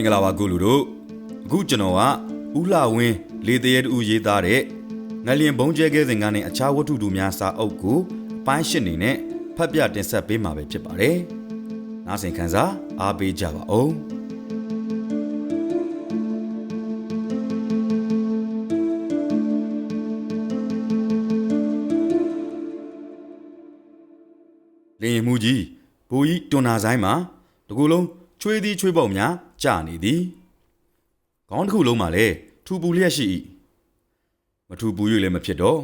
င်္ဂလာပါကိုလူတို့အခုကျွန်တော်ကဥလှဝင်းလေတရဲတူရေးသားတဲ့ငလျင်ဘုံကျဲကဲစဉ်ကနေအခြားဝတ္ထုတူများစာအုပ်ကိုအပိုင်းရှစ်နေနဲ့ဖတ်ပြတင်ဆက်ပေးမှာပဲဖြစ်ပါတယ်။နားဆင်ခံစားအားပေးကြပါဦး။လင်းရင်မူကြီးဘူကြီးတွန်နာဆိုင်မှာတကူလုံးချွေးသည်ချွေးပေါက်များ ကြာနေသည်ခေါင်းတစ်ခုလုံးမှာလည်းထူပူလျက်ရှိ၏မထူပူ၍လည်းမဖြစ်တော့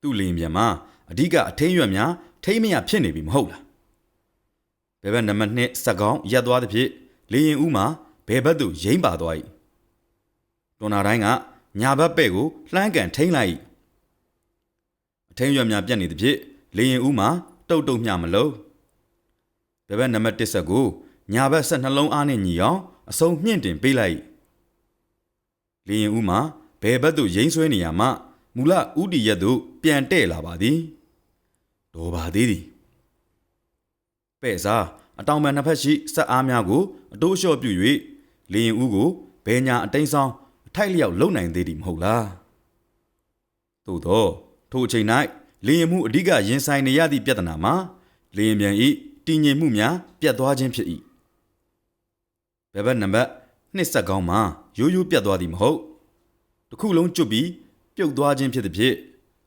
သူ့လင်းပြန်မှာအဓိကအထင်းရွက်များထိမ့်မရဖြစ်နေပြီမဟုတ်လားဘယ်ဘက်နံပါတ်2စက်ကောင်းရက်သွားသည်ဖြင့်လင်းရင်ဦးမှာဘယ်ဘက်သို့ရိမ့်ပါသွား၏တွန်နာတိုင်းကညာဘက်ပဲ့ကိုလှမ်းကန်ထိမ့်လိုက်၏အထင်းရွက်များပြတ်နေသည်ဖြင့်လင်းရင်ဦးမှာတုတ်တုတ်မျှမလို့ဘယ်ဘက်နံပါတ်1ဆက်ကို ညာဘက်ဆက်နှလုံးအားနဲ့ညီအောင်အစုံမြင့်တင်ပေးလိုက်လင်းရင်ဦးမှာဘယ်ဘက်သို့ရိမ့်ဆွဲနေရမှမူလဥတီရက်သို့ပြန်တဲ့လာပါသည်ဒေါ်ပါသေးသည်ပဲ့စားအတောင်ပံနှစ်ဖက်ရှိဆက်အားများကိုအတိုးလျှော့ပြု၍လင်းရင်ဦးကိုဘဲညာအတိန်ဆောင်အထိုက်လျောက်လုံနိုင်သေးသည်မဟုတ်လားသို့သောထိုအချိန်၌လင်းရင်မှုအဓိကရင်ဆိုင်နေရသည့်ပြဿနာမှာလင်းရင်ပြန်ဤတည်ငြိမ်မှုများပြတ်သွားခြင်းဖြစ်၏ ဘယ်ဘက်နံပါတ်နှစ်ဆက်ကောင်းမှာရိုးရိုးပြတ်သွားသည်မဟုတ်တစ်ခုလုံးကျွတ်ပြီးပြုတ်သွားခြင်းဖြစ်သည်ဖြင့်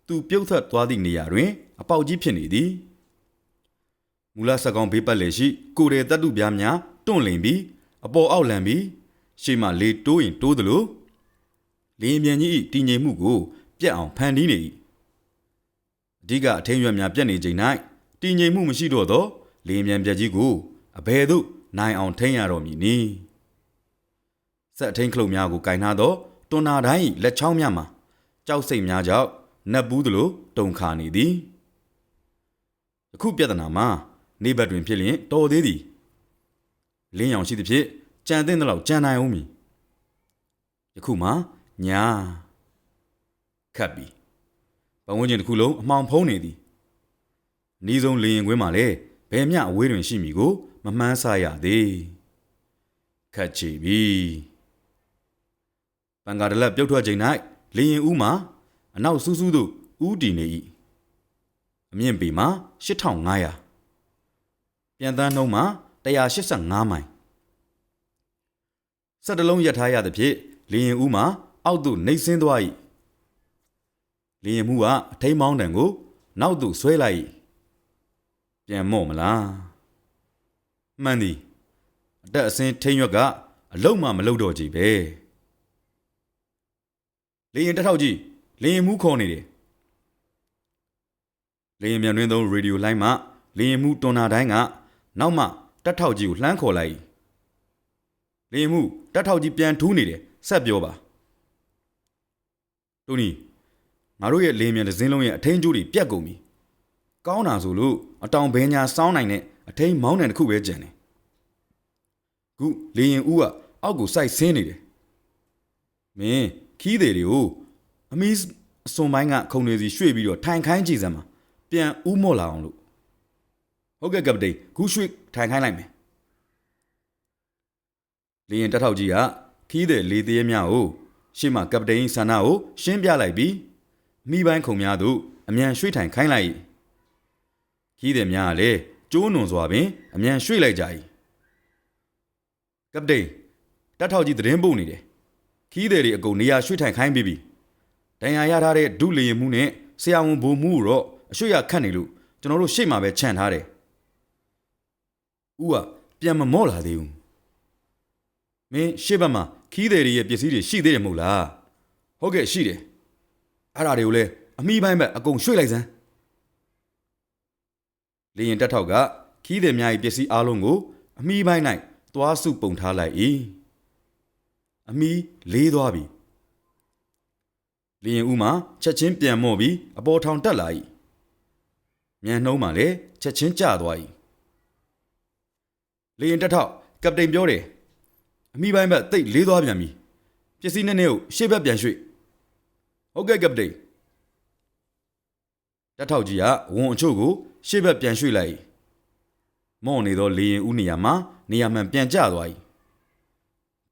သူပြုတ်ထွက်သွားသည့်နေရာတွင် အပေါက်ကြီးဖြစ်နေသည်မူလဆက်ကောင်းဘေးပတ်လေရှိကိုယ်ရတတုပြားများတွန့်လင်ပြီးအပေါ်အောက်လန်ပြီးရှေ့မှလေတိုးရင်တိုးသလိုလင်းမြန်ကြီး၏တည်ငြိမ်မှုကို ပြတ်အောင်ဖန်တီးနေ၏အဓိကအထင်းရွက်များပြတ်နေချိန်၌တည်ငြိမ်မှုမရှိတော့သောလင်းမြန်ပြတ်ကြီးကိုအဘယ်သို့ နိုင်အောင်ထိန်းရတော့မည်နည်းဆက်အထင်းခလုတ်များကိုကင်ထားသောတွန်နာတိုင်း၏လက်ချောင်းများမှာကြောက်စိတ်များကြောင့်နတ်ဘူးသလိုတုန်ခါနေသည်ယခုပြဿနာမှာနေဘက်တွင်ဖြစ်လျင်တော်သေးသည်လင်းရောင်ရှိသဖြင့်ကြံတဲ့လောက်ကြံနိုင်အောင်မည်ယခုမှညာခတ်ပြီပဝန်းကျင်တစ်ခုလုံးအမှောင်ဖုံးနေသည်အနီးဆုံးလေရင်ကွင်းမှာလည်းဘယ်မျှအဝေးတွင်ရှိမည်ကို မမှန်းဆရသေးခတ်ချီပြီပန်ကာဒလက်ပြုတ်ထွက်ချိန်၌လေရင်ဦးမှာအနောက်စူးစူးသို့ဦးတည်နေ၏အမြင့်ပေမှာ8500ပြန်တန်းနှုံးမှာ185မိုင်စက်တလုံးရထားရသဖြင့်လေရင်ဦးမှာအောက်သို့နှိပ်ဆင်းသွား၏လေရင်မှုကအထိန်မောင်းတံကို နောက်သို့ဆွဲလိုက်၏ပြန်မော့မလား မှန်သည်အတက်အစင်းထိန်ရွက်ကအလုံးမှမလုံးတော့ကြည်ပဲလေရင်တစ်ထောက်ကြီးလေရင်မှုခေါ်နေတယ်လေရင်မြန်တွင်သုံးရေဒီယိုလိုင်းမှလေရင်မှုတွန်နာတိုင်းကနောက်မှတက်ထောက်ကြီးကိုလှမ်းခေါ်လိုက်လေရင်မှုတက်ထောက်ကြီးပြန်ထူးနေတယ်ဆက်ပြောပါတိုနီငါတို့ရဲ့လေရင်မြန်တစ်စင်းလုံးရဲ့အထင်းကျိုးတွေပြတ်ကုန်ပြီကောင်းတာဆိုလို့အတောင်ဘဲညာစောင်းနိုင်တဲ့ အထိန်မောင်းတယ်တစ်ခုပဲကြံတယ်ခုလေရင်ဦးကအောက်ကိုစိုက်ဆင်းနေတယ်မင်းခီးတယ်တွေကိုအမီးအစွန်ပိုင်းကခုံနေစီရွှေ့ပြီးတော့ထိုင်ခိုင်းကြည့်စမ်းပါပြန်ဥမော့လာအောင်လို့ဟုတ်ကဲ့ကပတိန်ခုရွှေ့ထိုင်ခိုင်းလိုက်မယ်လေရင်တက်ထောက်ကြီးကခီးတယ်လေသေးများကိုရှေ့မှာကပတိန်ဆန္ဒကိုရှင်းပြလိုက်ပြီးမိပိုင်းခုံများတို့အမြန်ရွှေ့ထိုင်ခိုင်းလိုက်ခီးတယ်များကလည်း ကျိုးနွန်စွာပင်အမြန်ရွှေ့လိုက်ကြ၏ကပတိန်တက်ထောက်ကြီးသတင်းပို့နေတယ်ခီးတယ်တွေအကုန်နေရာရွှေ့ထိုင်ခိုင်းပြီးပြီဒဏ်ရာရထားတဲ့ဒုလေရင်မှုနဲ့ဆရာဝန်ဘိုးမှုတော့အရွှေ့ရခတ်နေလို့ကျွန်တော်တို့ရှေ့မှာပဲခြံထားတယ်ဦးကပြန်မမော့လာသေးဘူးမင်းရှေ့ဘက်မှာခီးတယ်တွေရဲ့ပစ္စည်းတွေရှိသေးတယ်မဟုတ်လားဟုတ်ကဲ့ရှိတယ်အဲ့ဒါတွေကိုလည်းအမိပိုင်းဘက်အကုန်ရွှေ့လိုက်စမ်း လေရင်တက်ထောက်ကခီးတယ်များရဲ့ပစ္စည်းအားလုံးကိုအမိပိုင်း၌သွားစုပုံထားလိုက်၏အမိလေးသွားပြီလျင်ဦးမှာချက်ချင်းပြန်မော့ပြီးအပေါ်ထောင်တက်လာ၏မြန်နှုံးမှာလည်းချက်ချင်းကျသွား၏လျင်တက်ထောက်ကပတိန်ပြောတယ်အမိပိုင်းဘက်တိတ်လေးသွားပြန်ပြီပစ္စည်းနဲ့နဲ့ကိုရှေ့ဘက်ပြန်ရွှေ့ဟုတ်ကဲ့ကပတိန် တက်ထောက်ကြီးကဝန်အချို့ကိုရှေ့ဘက်ပြန်ရွှေ့လိုက်မော့နေသောလေရင်ဦးနေရာမှာနေရာမှန်ပြန်ကျသွား၏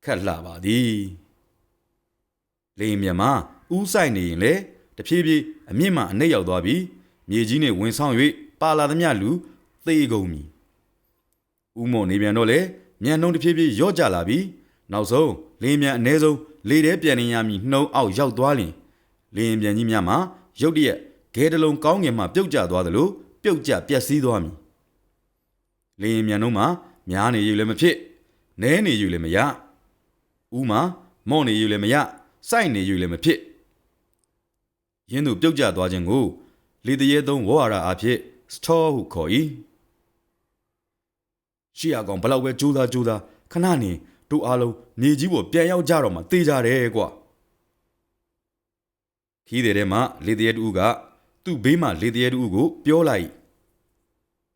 ခက်လှပါသည်လေရင်မြတ်မှာဥဆိုင်နေရင်လေတဖြည်းဖြည်းအမြင့်မှအနှိပ်ရောက်သွားပြီးမြေကြီးနဲ့ဝင်ဆောင်၍ပါလာသမျှလူသေကုန်မည်ဥမော်နေပြန်တော့လေမြန်နှုံးတဖြည်းဖြည်းရော့ကျလာပြီးနောက်ဆုံးလေရင်မြန်အ ਨੇ ဆုံးလေထဲပြန်နေရမည်နှုံးအောက်ရောက်သွားလင်လေရင်ပြန်ကြီးများမှာရုတ်တရက် ဂဲတလုံးကောင်းငင်မှပြုတ်ကျသွားသလိုပြုတ်ကျပျက်စီးသွားမည်လေရင်မြန်နှုံးမှာများနေရလည်းမဖြစ်နဲနေရလည်းမရဥမှာမော့နေရလည်းမရစိုက်နေရလည်းမဖြစ်ရင်းသူပြုတ်ကျသွားခြင်းကိုလေတရေသုံးဝေါ်ရတာအဖြစ်စတောဟုခေါ်၏ရှီယာကောင်ဘလောက်ပဲကြိုးစားကြိုးစားခဏနေတို့အားလုံးမြေကြီးပေါ်ပြန်ရောက်ကြတော့မှတေးကြတယ်ကွာခီးတဲ့ထဲမှာလေတရေတူက သူ့ဘေးမှာလေတရေတူကိုပြောလိုက်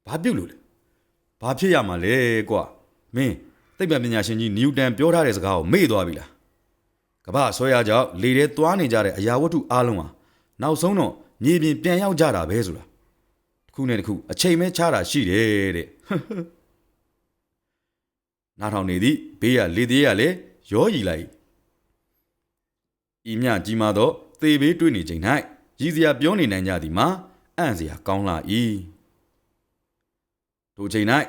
ဘာပြုတ်လို့လဲဘာဖြစ်ရမှာလဲကွာမင်းသိပ္ပံပညာရှင်ကြီးနျူတန်ပြောထားတဲ့စကားကိုမေ့သွားပြီလားကမ္ဘာဆွဲရကြောင့်လေထဲသွားနေကြတဲ့အရာဝတ္ထုအားလုံးဟာနောက်ဆုံးတော့မြေပြင်ပြန်ရောက်ကြတာပဲဆိုတာတစ်ခုနဲ့တစ်ခုအချိန်မဲချတာရှိတယ်တဲ့နားထောင်နေသည့်ဘေးကလေသေးရလည်းရောရီလိုက်ဤမြကြီးမာသောသေဘေးတွေ့နေချိန်၌ ရည်စရာပြောနေနိုင်ကြသည်မှာအံ့စရာကောင်းလာ၏ထိုချိန်၌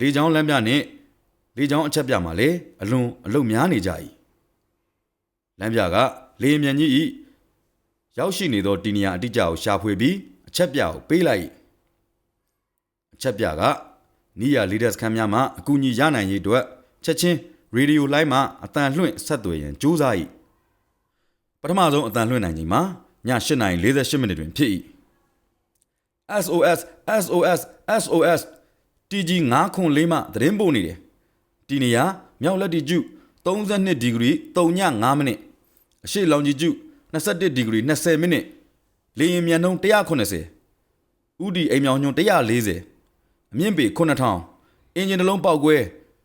လေချောင်းလမ်းပြနှင့်လေချောင်းအချက်ပြမှာလည်းအလွန်အလုတ်များနေကြ၏လမ်းပြကလေမြန်ကြီး၏ရောက်ရှိနေသောတီနီယာအတိအကျကိုရှာဖွေပြီးအချက်ပြကိုပေးလိုက်၏အချက်ပြကနီးယာလီဒက်စခန်းများမှအကူအညီရနိုင်ရေးအတွက်ချက်ချင်းရေဒီယိုလိုင်းမှအတန်လွှင့်ဆက်သွယ်ရန်ကြိုးစား၏ပထမဆုံးအတန်လွှင့်နိုင်ချိန်မှာည 8:48မိနစ်တွင်ဖြစ်၏。SOS SOS SOS TG 904မှသတင်းပို့နေတယ်။ဒီနေရာမြောက်လက်တီကျု32ဒီဂရီ3ည5မိနစ်အရှိလောင်ကြီးကျု21ဒီဂရီ20မိနစ်လေရင်မြန်နှုန်း180ဥဒီအိမ်မြောင်ညွန်း140အမြင့်ပေ9000အင်ဂျင်တစ်လုံးပေါက်ကွဲ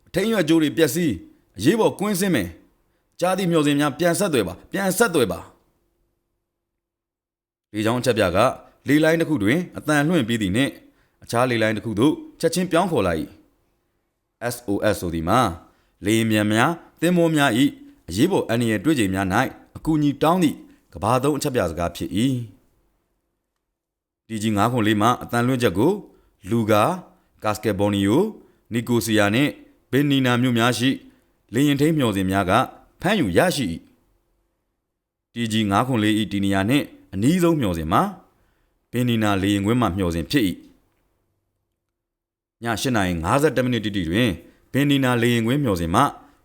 အထိန်ရွက်ကြိုးတွေပျက်စီးအရေးပေါ်ကွင်းစင်းမယ်ကြားသည့်မျှော်စင်များပြန်ဆက်သွယ်ပါပြန်ဆက်သွယ်ပါ လေချောင်းအချက်ပြကလေလိုင်းတစ်ခုတွင်အတန်လွှင့်ပြီးသည့်နှင့်အခြားလေလိုင်းတစ်ခုသို့ချက်ချင်းပြောင်းခေါ်လိုက် SOS ဆိုသည်မှာလေယာဉ်မြန်များသင်္ဘောများ၏အရေးပေါ်အန္တရာယ်တွေ့ကြိမ်များ၌အကူအညီတောင်းသည့်ကဘာသုံးအချက်ပြစကားဖြစ်၏ဒီကြီး9ခွန်လေးမှာအတန်လွှင့်ချက်ကိုလူကာကတ်စကက်ဘော်နီယိုနီကိုစီယာနှင့်ဘင်နီနာမြို့များရှိလေရင်ထိန်မျှော်စင်များကဖမ်းယူရရှိ၏တီဂျီ9ခွန်လေးဤတီနီယာနှင့် အနီးဆုံးမျှော်စင်မှာဘင်နီနာလေရင်ခွင်းမှမျှော်စင်ဖြစ်၏ည8:52မိနစ်တိတိတွင်ဘင်နီနာလေရင်ခွင်းမျှော်စင်မှ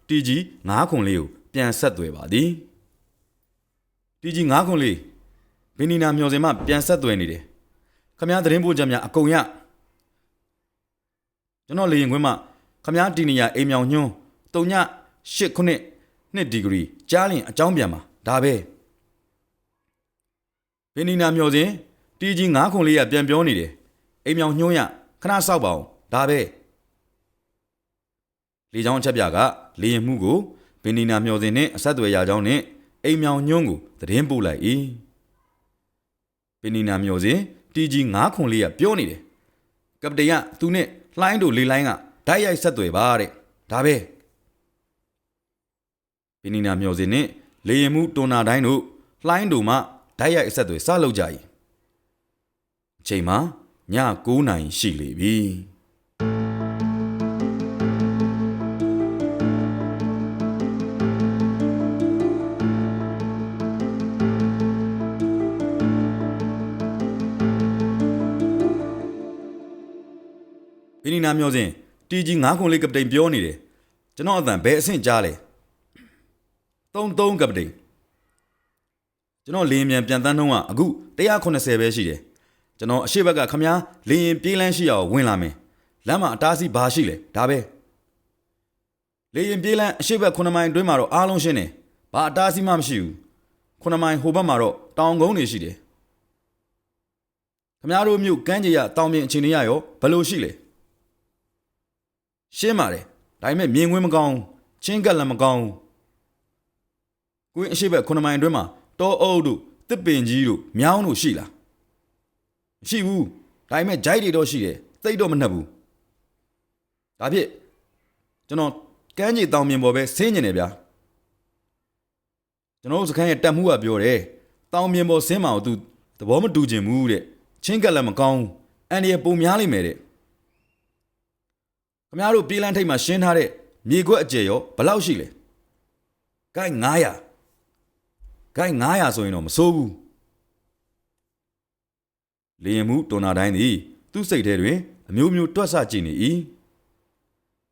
တီဂျီ9ခွန်လေးကိုပြန်ဆက်သွယ်ပါသည်တီဂျီ9ခွန်လေးဘင်နီနာမျှော်စင်မှပြန်ဆက်သွယ်နေတယ်ခမားသတင်းပို့ချက်များအကုန်ရကျွန်တော်လေရင်ခွင်းမှာခမားတီနီယာအိမ်မြောင်ညွန်းတုံည8ခုနှစ်2ဒီဂရီကြားလင်အကြောင်းပြန်ပါဒါပဲ ဘင်နီနာမျောစဉ်တီဂျီ9ခုလေးရပြန်ပြောနေတယ်အိမ်မြောင်ညွှန်းရခဏစောက်ပါအောင်ဒါပဲလေချောင်းအချက်ပြကလေရင်မှုကိုဘင်နီနာမျောစဉ်နဲ့အဆက်အသွယ်ရကြောင်းနဲ့အိမ်မြောင်ညွှန်းကိုသတင်းပို့လိုက်၏ဘင်နီနာမျောစဉ်တီဂျီ9ခုလေးရပြောနေတယ်ကပတိန်ကသူနဲ့လှိုင်းတို့လေလိုင်းကဓာတ်ရိုက်ဆက်သွယ်ပါတဲ့ဒါပဲပင်နီနာမျောစင်နဲ့လေရင်မှုတွန်နာတိုင်းတို့လှိုင်းတို့မှ ဓာတ်ရိုက်အဆက်တွေစလုပ်ကြ၏အချိန်မှာည9နာရီရှိလေပြီပင်နီနာမျောစင်တီဂျီ9ခွန်လေးကပတိန်ပြောနေတယ်ကျွန်တော်အတန်ဘယ်အဆင့်ကြားလဲ33ကပတိန် ကျွန်တော်လေရင်မြန်ပြန်တန်းနှုံးကအခု180ပဲရှိတယ်ကျွန်တော်အရှိဘက်ကခမားလေရင်ပြေးလန်းရှိအောင်ဝင်လာမယ်လမ်းမှာအတားစီးဘာရှိလဲဒါပဲလေရင်ပြေးလန်းအရှိဘက်9မိုင်တွင်းမှာတော့အားလုံးရှင်းတယ်ဘာအတားစီးမှမရှိဘူး9မိုင်ဟိုဘက်မှာတော့တောင်ကုန်းတွေရှိတယ်ခမားတို့မြို့ကမ်းခြေရတောင်ပြင်အခြေအနေရရောဘယ်လိုရှိလဲရှင်းပါတယ်ဒါပေမဲ့မြင်ကွင်းမကောင်းချင်းကက်လည်းမကောင်းကွင်းအရှိဘက်9မိုင်အတွင်းမှာ တောအုပ်တို့တစ်ပင်ကြီးတို့မြောင်းတို့ရှိလားမရှိဘူးဒါပေမဲ့ဂျိုက်တွေတော့ရှိတယ်သိတော့မနှက်ဘူးဒါဖြစ်ကျွန်တော်ကမ်းခြေတောင်မြင်ပေါ်ပဲဆင်းနေတယ်ဗျာကျွန်တော်တို့စခန်းရဲ့တက်မှုကပြောတယ်တောင်မြင်ပေါ်ဆင်းမအောင်သူသဘောမတူချင်ဘူးတဲ့ချင်းကက်လည်းမကောင်းဘူးအန်ဒီရပုံများလိမ့်မယ်တဲ့ခမရတို့ပြေးလန်းထိပ်မှာရှင်းထားတဲ့မြေခွက်အကျယ်ရောဘယ်လောက်ရှိလဲဂိုင်း900 ဂိုင်း900ဆိုရင်တော့မစိုးဘူးလေရင်မှုတော်နာတိုင်းသည် သူ့စိတ်ထဲတွင်အမျိုးမျိုးတွက်ဆကြည့်နေ၏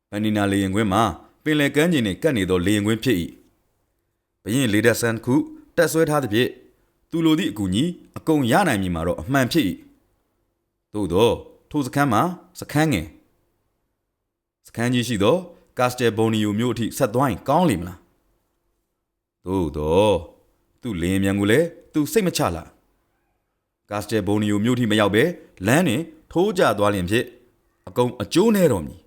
ပန်နီနာလေရင်ခွင်းမှာပင်လယ်ကမ်းခြေနှင့်ကပ်နေသောလေရင်ခွင်းဖြစ်၏ဘရင်လေဒက်ဆန်တစ်ခုတက်ဆွဲထားသဖြင့်သူလိုသည့်အကူကြီးအကုန်ရနိုင်မည်မှာတော့အမှန်ဖြစ်၏သို့သောထိုစခန်းမှာစခန်းငယ်စခန်းကြီးရှိသောကာစတယ်ဘုံနီယိုမြို့အထိဆက်သွားရင်ကောင်းလိမ့်မလားသို့သော သူ့လင်းမြန်ကိုလည်းသူစိတ်မချလာကာစတယ်ဘုံနီယိုမြို့ထိမရောက်ပဲလမ်းနှင်ထိုးကျသွားလျင်ဖြင့်အကုန်အကျိုးနဲ့တော်မည်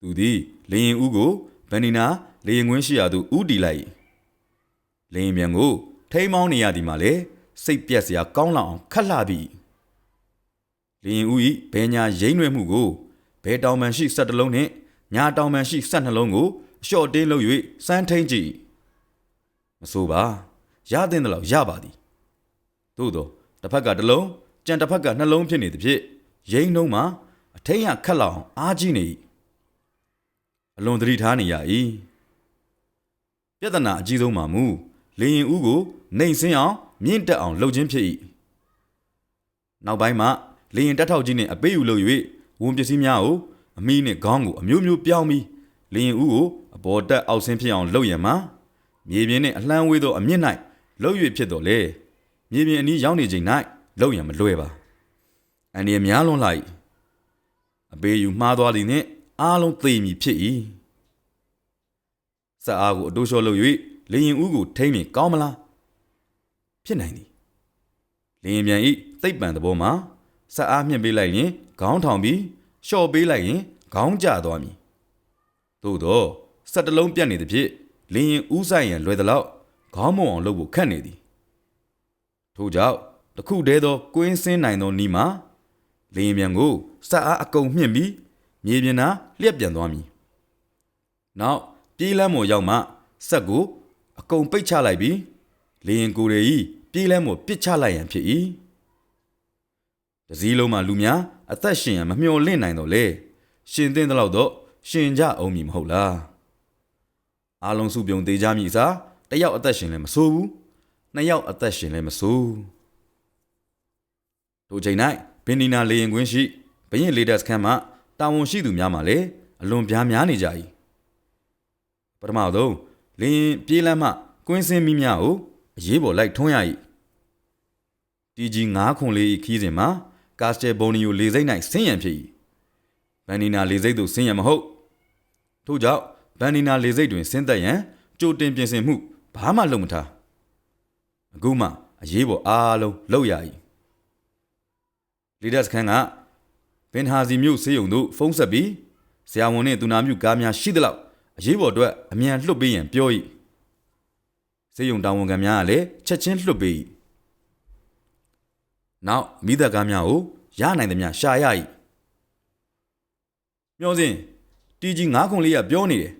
သူသည်လေရင်ဦးကိုဗန်နီနာလေရင်ခွင်းရှိရာသို့ဦးတီလိုက်၏လေရင်မြန်ကို ထိမ်းမောင်းနေရသည်မှာလေစိတ်ပြက်စရာကောင်းလောက်အောင်ခတ်လှပြီလေရင်ဦး၏ဘဲညာရိမ့်ရွယ်မှုကိုဘဲတောင်ပန်ရှိဆက်တလုံးနှင့်ညာတောင်ပန်ရှိဆက်နှလုံးကိုအလျှော့တင်းလုပ်၍စမ်းထိန်ကြည့် မဆိုပါရတဲ့လောက်ရပါသည်သို့သောတစ်ဖက်ကတစ်လုံးကြံတစ်ဖက်ကနှလုံးဖြစ်နေသည်ဖြင့်ရိမ့်နှုံးမှာအထိန်ရခတ်လောက်အောင်အားကြီးနေ၏အလွန်သတိထားနေရ၏ပြဿနာအကြီးဆုံးမှာမူလေရင်ဦးကိုနှိမ်စင်းအောင်မြင့်တက်အောင်လှုပ်ခြင်းဖြစ်၏နောက်ပိုင်းမှာလေရင်တက်ထောက်ကြီးနှင့်အပေးယူလုပ်၍ဝန်ပစ္စည်းများကိုအမီးနှင့်ခေါင်းကိုအမျိုးမျိုးပြောင်းပြီးလေရင်ဦးကိုအပေါ်တက်အောက်ဆင်းဖြစ်အောင်လုပ်ရမှာ မြေပြင်နှင့်အလှမ်းဝေးသောအမြင့်၌လှုပ်၍ဖြစ်တော်လေမြေပြင်အနီးရောက်နေချိန်၌လှုပ်ရန်မလွယ်ပါအန်ဒီများလွန်လိုက်အပေးယူမှားသွားသည်နှင့်အားလုံးသိမည်ဖြစ်၏စအားကိုအတိုးလျှော့လုပ်၍လေရင်ဦးကိုထိမ့်ရင်ကောင်းမလားဖြစ်နိုင်သည်လေရင်ပြန်ဤသိပ်ပံသဘောမှာစအားမြင့်ပေးလိုက်ရင်ခေါင်းထောင်ပြီးလျှော့ပေးလိုက်ရင်ခေါင်းကျသွားမည်သို့တော့စက်တလုံးပြတ်နေသည်ဖြင့် လေရင်ဦးဆိုင်ရန်လွယ်သလောက်ခေါင်းမုံအောင်လုပ်ဖို့ခက်နေသည်ထို့ကြောင့်တခုတည်းသောကွင်းစင်းနိုင်သောနီမှာလေရင်ပြန်ကိုစအားအကုန်မြင့်ပြီးမြေပြင်သာလျက်ပြန်သွားမည်နောက်ပြေးလမ်းမော်ရောက်မှစက်ကိုအကုန်ပိတ်ချလိုက်ပြီးလေရင်ကိုယ်ရီပြေးလမ်းမော်ပစ်ချလိုက်ရန်ဖြစ်၏တစည်းလုံးမှာလူများအသက်ရှင်ရန်မမျှော်လင့်နိုင်တော့လေရှင်သင့်တဲ့လောက်တော့ရှင်ကြအောင်မည်မဟုတ်လား အားလုံးစုပြုံသေးကြမည်စားတယောက်အသက်ရှင်လည်းမဆိုးဘူးနှစ်ယောက်အသက်ရှင်လည်းမဆိုးတို့ချိန်၌ဘင်နီနာလေရင်ကွင်းရှိဘရင်လေတက်စခန်းမှတာဝန်ရှိသူများမှလည်းအလွန်ပြားများနေကြ၏ပထမဆုံးလင်းပြေးလမ်းမှကွင်းစင်းမိများကိုအရေးပေါ်လိုက်ထွန်းရ၏တီဂျီ9ခွန်လေးခီးစဉ်မှာကာစတယ်ဘုံနီယိုလေစိတ်၌ဆင်းရန်ဖြစ်၏ဗန်နီနာလေစိတ်သို့ဆင်းရန်မဟုတ်ထို့ကြောင့် ဗန်နီနာလေစိတ်တွင်ဆင်းသက်ရန်ကြိုတင်ပြင်ဆင်မှုဘာမှလုပ်မထားအခုမှအရေးပေါ်အားလုံးလုပ်ရ၏လီဒတ်စခန်းကဘင်ဟာဇီမြို့ဆေးရုံသို့ဖုန်းဆက်ပြီးဆရာဝန်နှင့်သူနာပြုကားများရှိသလောက်အရေးပေါ်အတွက်အမြန်လွှတ်ပေးရန်ပြော၏ဆေးရုံတာဝန်ခံများကလည်းချက်ချင်းလွှတ်ပေး၏နောက်မိသက်ကားများကိုရနိုင်သမျှရှာရ၏မျောစင်တီကြီး9ခွန်လေးကပြောနေတယ်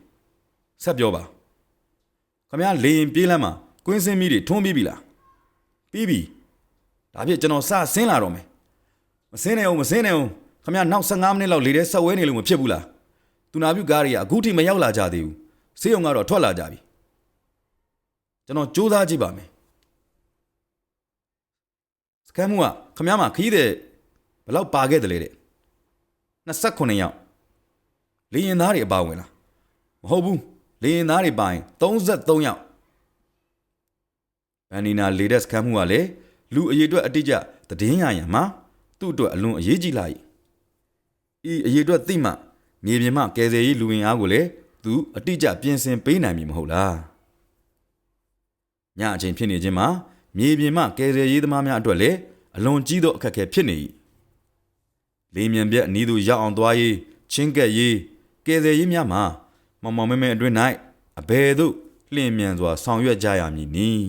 ဆက်ပြောပါခမရလေရင်ပြေးလမ်းမှာကွင်းစင်းမီးတွေထွန်းပြီးပြီလားပြီးပြီဒါဖြင့်ကျွန်တော်စဆင်းလာတော့မယ်မဆင်းနိုင်အောင်မဆင်းနိုင်အောင်ခမရနောက်15မိနစ်လောက်လေထဲဆက်ဝဲနေလို့မဖြစ်ဘူးလားသူနာပြုကားတွေကအခုထိမရောက်လာကြသေးဘူးဆေးရုံကတော့ထွက်လာကြပြီကျွန်တော်စူးစမ်းကြည့်ပါမယ်စကမ်းမှုကခမရမှာခီးတဲ့ဘယ်လောက်ပါခဲ့တယ်လဲတဲ့29ယောက်လေရင်သားတွေအပါဝင်လားမဟုတ်ဘူး လေရင်သားတွေပါရင်33ယောက်ဘန်နီနာလေဒက်စကမ်းမှုကလည်းလူအရေးအတွက်အတိအကျသတင်းရရန်မှာသူ့အတွက်အလွန်အရေးကြီးလာ၏ဤအရေးအတွက်သိမှမြေပြင်မှကယ်ဆယ်ရေးလူဝင်အားကိုလည်းသူအတိအကျပြင်ဆင်ပေးနိုင်မည်မဟုတ်လားညအချိန်ဖြစ်နေခြင်းမှာမြေပြင်မှကယ်ဆယ်ရေးသမားများအတွက်လည်းအလွန်ကြီးသောအခက်အခဲဖြစ်နေ၏လေမြန်ပြက်အနီးသို့ရောက်အောင်သွားရေးချင်းကက်ရေးကယ်ဆယ်ရေးများမှာ မောင်မောင်မဲမဲအတွင်း၌အဘယ်သို့လျင်မြန်စွာဆောင်ရွက်ကြရမည်နည်း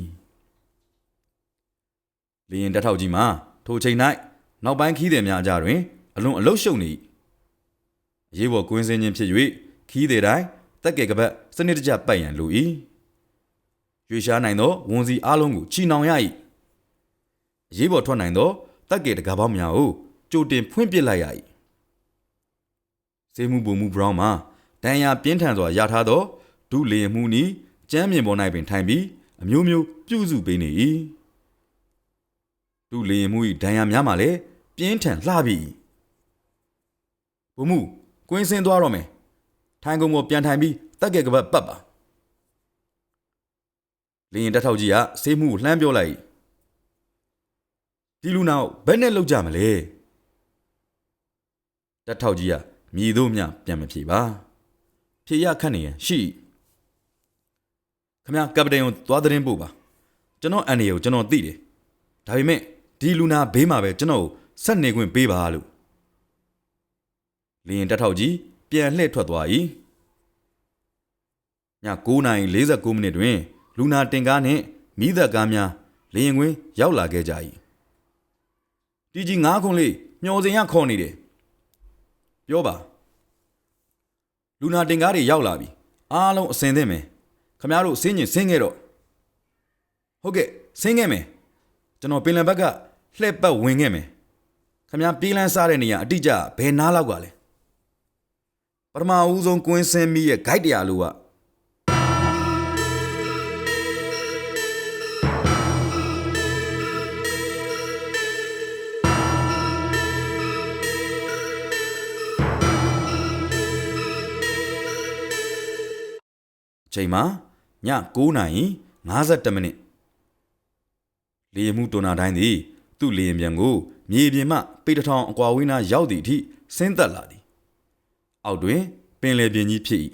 လေရင်တက်ထောက်ကြီးမှာထိုချိန်၌နောက်ပိုင်းခီးသည်များအကြတွင်အလွန်အလုရှုံနေ၏အရေးပေါ်ကွင်းစင်းခြင်းဖြစ်၍ခီးသည်တိုင်းတက်ကဲကပတ်စနစ်တကျပတ်ရန်လို၏ရွေရှားနိုင်သောဝန်စီအလုံးကိုချီနှောင်ရ၏အရေးပေါ်ထွက်နိုင်သောတက်ကဲတကားပေါင်းများကိုကြိုတင်ဖွင့်ပစ်လိုက်ရ၏စေမှုပုံမှုဘရောင်းမှာ ဒဏ်ရာပြင်းထန်စွာရထားသောဒုလေမှုနီကျမ်းမြင်ပေါ်၌ပင်ထိုင်ပြီးအမျိုးမျိုးပြုစုပေးနေ၏ဒုလေမှု၏ဒဏ်ရာများမှာလည်းပြင်းထန်လှပြီဘုံမှုကွင်းစင်းသွားတော့မယ်ထိုင်ကုန်ကိုပြန်ထိုင်ပြီးတက်ကဲကပတ်ပတ်ပါလင်းရင်တက်ထောက်ကြီးကဆေးမှုကိုလှမ်းပြောလိုက်၏ဒီလူနောက်ဘယ်နဲ့လောက်ကြမလဲတက်ထောက်ကြီးကမြည်တို့မြပြန်မဖြေပါ ဖြေရခတ်နေရင်ရှိခမကပတိန်ကိုသွားတဲ့ရင်ပို့ပါကျွန်တော်အန်ဒီကိုကျွန်တော်သိတယ်ဒါပေမဲ့ဒီလူနာဘေးမှာပဲကျွန်တော်ကိုဆက်နေခွင့်ပေးပါလို့လင်းရင်တက်ထောက်ကြီးပြန်လှည့်ထွက်သွား၏ည9:49မိနစ်တွင် လူနာတင်ကားနှင့်မိသက်ကားများလေရင်ကွင်းရောက်လာခဲ့ကြ၏တီကြီး9ခွန်လေးမျောစင်ရခေါ်နေတယ်ပြောပါ လူနာတင်ကားတွေရောက်လာပြီအားလုံးအစင်သင့်မယ်ခမရတို့ဆင်းညင်ဆင်းခဲ့တော့ဟုတ်ကဲ့ဆင်းခဲ့မယ်ကျွန်တော်ပင်လယ်ဘက်ကလှည့်ပတ်ဝင်ခဲ့မယ်ခမရပြေးလန်းစားတဲ့နေရာအတိအကျဘယ်နားလောက်ကလဲပထမဦးဆုံးကွင်းစင်းမိရဲ့ guide တရားလို့က ချိန်မှာည9:52မိနစ်လေယာဉ်မှုတွန်နာတိုင်းသည် သူ့လေယာဉ်ပြန်ကိုမြေပြင်မှပေတထောင်အကွာဝေးနာရောက်သည့်အထိဆင်းသက်လာသည် အောက်တွင်ပင်လယ်ပြင်ကြီးဖြစ်၏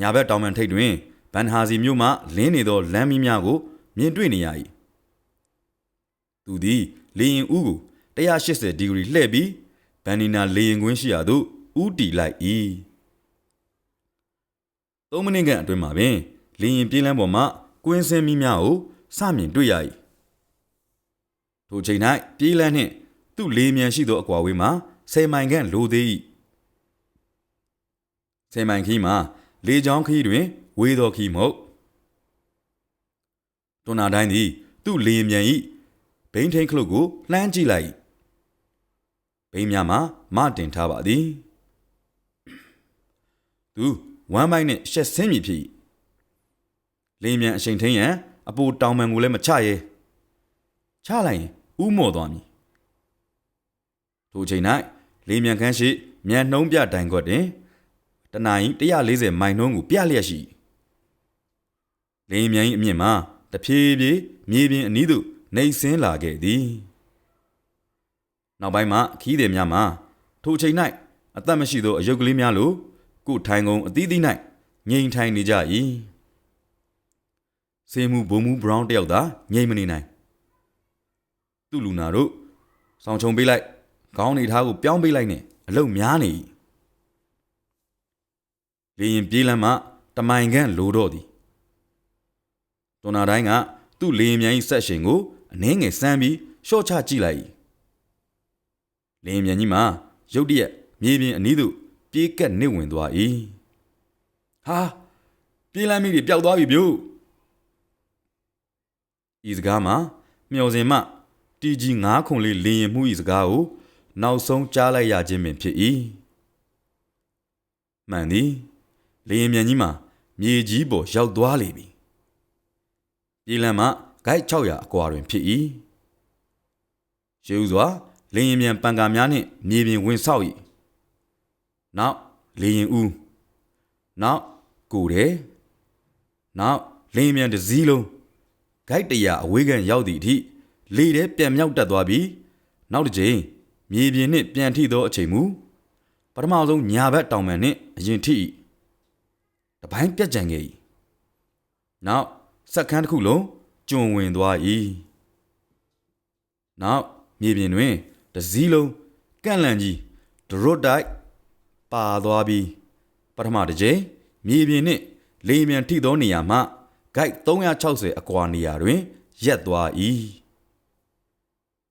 ညာဘက်တောင်ပန်ထိပ်တွင်ဗန်ဟာစီမြို့မှလင်းနေသောလမ်းမီးများကို မြင်တွေ့နေရ၏သူသည်လေယာဉ်ဦးကို180ဒီဂရီလှည့်ပြီးဗန်နီနာလေယာဉ်ကွင်းရှိရာသို့ဦးတည်လိုက်၏ သုံးမိနစ်ခန့်အတွင်းမှာပင်လေရင်ပြေးလန်းပေါ်မှကွင်းစင်းမီးများကိုစမြင်တွေ့ရ၏ထိုချိန်၌ပြေးလန်းနှင့်သူ့လေမြန်ရှိသောအကွာဝေးမှာဆယ်မိုင်ခန့်လိုသေး၏ဆယ်မိုင်ခီးမှာလေချောင်းခီးတွင် ဝေးသောခီးမဟုတ်တွန်နာတိုင်းသည် သူ့လေမြန်၏ဘိန်းထိန်ခလုတ်ကိုလှမ်းကြည့်လိုက်ဘိန်းများမှာမတင်ထားပါသည်သူ ဝမ်းမိုက်နဲ့ရှက်ဆင်းမြည်ဖြစ်၏လင်းမြန်အချိန်ထင်းရန်အပူတောင်ပံကိုလည်းမချရဲချလိုက်ရင်ဥမော့သွားမည်ထိုချိန်၌လင်းမြန်ခန်းရှိမြန်နှုံးပြတိုင်ခွက်တွင်တနင်္လာ140မိုင်နှုန်းကိုပြလျက်ရှိလင်းမြန်၏အမြင့်မှာတဖြည်းဖြည်းမြေပြင်အနီးသို့နှိမ်ဆင်းလာခဲ့သည်နောက်ပိုင်းမှာခီးသည်များမှာထိုချိန်၌အသက်မရှိသောအယုတ်ကလေးများလို ကိုထိုင်ကုန်အသီးသီး၌ငြိမ်ထိုင်နေကြ၏စေမှုဘုံမှုဘရောင်းတယောက်သာငြိမ်မနေနိုင်သူ့လူနာတို့ဆောင်းချုံပေးလိုက်ခေါင်းနေသားကိုပြောင်းပေးလိုက်နဲ့အလုတ်များနေ၏လေရင်ပြေးလမ်းမှတမိုင်ခန့်လိုတော့သည်တွန်နာတိုင်းကသူ့လေရင်မြန်၏ဆက်ရှင်ကိုအနှင်းငယ်စမ်းပြီးရှော့ချကြည့်လိုက်၏လေရင်မြန်ကြီးမှာရုတ်တရက်မြေပြင်အနီးသို့ ပြေးကပ်နေဝင်သွား၏ဟာပြေးလမ်းမိတွေပျောက်သွားပြီဗျို့ဤစကားမှာမျော်စင်မှတီကြီး9ခုလေးလင်းရင်မှုဤစကားကိုနောက်ဆုံးကြားလိုက်ရခြင်းပင်ဖြစ်၏မှန်သည်လင်းရင်မြန်ကြီးမှာမြေကြီးပေါ်ရောက်သွားလေပြီပြေးလမ်းမှဂိုက်600အကွာတွင်ဖြစ်၏ရှေးဥစွာလင်းရင်မြန်ပန်ကာများနှင့်မြေပြင်ဝင်ဆောက်၏ နောက်လေရင်ဦးနောက်ကိုတယ်နောက်လင်းမြန်တစ်စည်းလုံးဂိုက်တရာအဝေးကန်ရောက်သည့်အထိလေထဲပြန်မြောက်တက်သွားပြီးနောက်တစ်ချိန်မြေပြင်နှင့်ပြန်ထိသောအချိန်မူပထမဆုံးညာဘက်တောင်ပံနှင့်အရင်ထိတပိုင်းပြက်ကြံခဲ့၏နောက်စက်ခန်းတစ်ခုလုံးကျွံဝင်သွား၏နောက်မြေပြင်တွင်တစည်းလုံးကန့်လန့်ကြီးဒရွတ်တိုက် ပါသွားပြီးပထမတစ်ကြိမ်မြေပြင်နှင့်လေမြန်ထိသောနေရာမှဂိုက်360အကွာနေရာတွင်ရက်သွား၏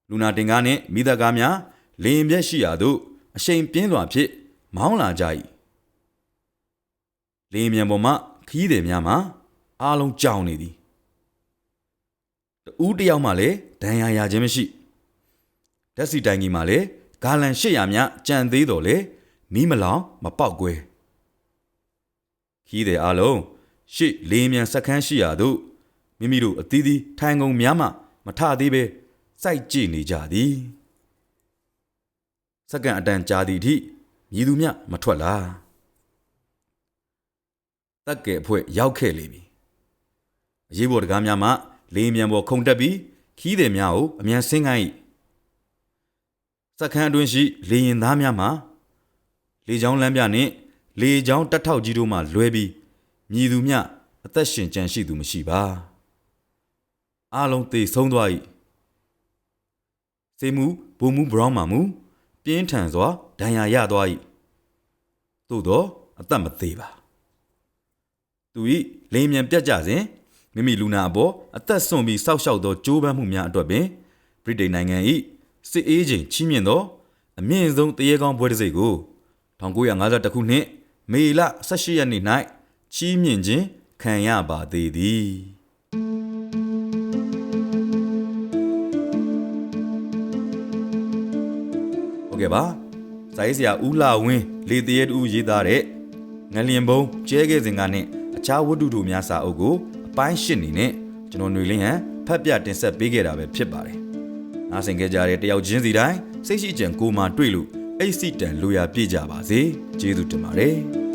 လူနာတင်ကားနှင့်မိသက်ကားများလေရင်ပြက်ရှိရာသို့အရှိန်ပြင်းစွာဖြင့်မောင်းလာကြ၏လေရင်မြန်ပေါ်မှခီးသည်များမှာအားလုံးကြောင်နေသည်တူးတစ်ယောက်မှလည်းဒဏ်ရာရခြင်းမရှိဓာတ်စီတိုင်ကြီးမှလည်းဂါလန်800မြကြံသေးတော်လေ မီးမလောင်မပေါက်ကွဲခီးတဲ့အားလုံးရှေ့လေးမြန်စက္ကန်းရှိရာသို့မိမိတို့အသီးသီးထိုင်ကုန်များမှမထသေးပဲစိုက်ကြည့်နေကြသည်စက္ကန့်အတန်ကြာသည့်အထိမြည်သူမြမထွက်လာတက်ကဲအဖွဲရောက်ခဲ့လေပြီအရေးပေါ်တကားများမှလေးမြန်ပေါ်ခုန်တက်ပြီးခီးသည်များကိုအမြန်ဆင်းခိုင်း၏စက္ကန့်အတွင်းရှိလေရင်သားများမှ လေချောင်းလမ်းပြနှင့်လေချောင်းတက်ထောက်ကြီးတို့မှလွဲပြီးမြည်သူမြအသက်ရှင်ကြံရှိသူမရှိပါအားလုံးသေဆုံးသွား၏စေမှုဘူမူဘရောင်းမှမူပြင်းထန်စွာဒဏ်ရာရသွား၏သို့သောအသက်မသေးပါသူ၏လိမ်မြန်ပြတ်ကြစဉ်မိမိလူနာအပေါ်အသက်ဆွန့်ပြီးစောက်ရှောက်သောကြိုးပမ်းမှုများအတွက်ပင်ဗြိတိန်နိုင်ငံ၏စစ်အေးချိန်ချီးမြှင့်သောအမြင့်ဆုံးတရေကောင်းပွဲတစ်စိတ်ကို 1952ခုနှစ်မေလ18ရက်နေ့၌ချီးမြှင့်ခြင်းခံရပါသေးသည်ဟုတ်ကဲ့ပါဇာရေးဆရာဦးလာဝင်းလေတရဲတူရေးသားတဲ့ငလျင်ဘုံကျဲခဲ့စဉ်ကနဲ့အခြားဝတ္ထုတို့များစာအုပ်ကိုအပိုင်းရှစ်နေနဲ့ကျွန်တော်ຫນွေလင်းဟန်ဖတ်ပြတင်ဆက်ပေးခဲ့တာပဲဖြစ်ပါတယ်။နားဆင်ခဲ့ကြတဲ့တယောက်ချင်းစီတိုင်းစိတ်ရှိကြံကိုမှတွေ့လို့ အိတ်စိတန်လိုရာပြည့်ကြပါစေ။ကျေးဇူးတင်ပါတယ်။